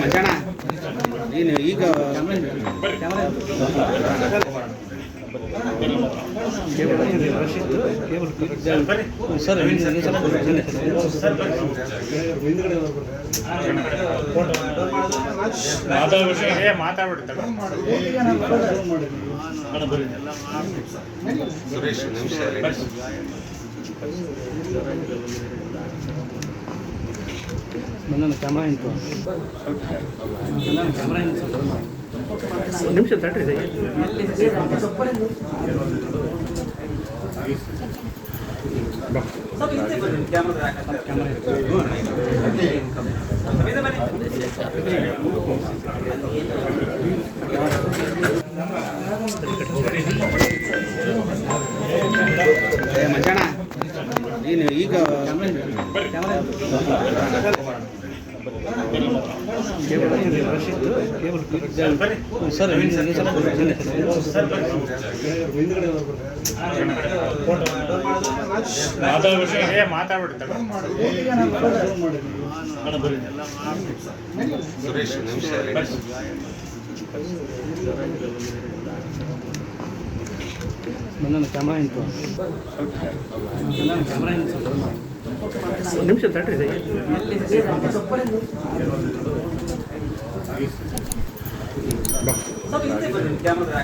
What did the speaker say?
ಮಂಜಣ್ಣ ನೀನು ಈಗ ಸರ್ ಮಾತಾಡ್ಬಿಡ್ತಾರೆ. ಸುರೇಶ್ ನಿಮಿಷ ನನ್ನ ಕ್ಯಾಮ್ರಾ ಇಂಟು ನನ್ನ ಕ್ಯಾಮ್ರಾ ಇಂಟು ನಿಮಿಷ ತಡ್ರಿ ಮಂಜಣ್ಣ ನೀನು ಈಗ ಸರ್ ಸುರೇಶ್ ನಿಮಿಷ ನನ್ನ ಕ್ಯಾಮ್ರಾ ಇಂಟು ನನ್ನ ಕ್ಯಾಮ್ರಾ ಒಂದು ನಿಮಿಷ ತಡ್ರಿ ಕ್ಯಾಮ್ರಾ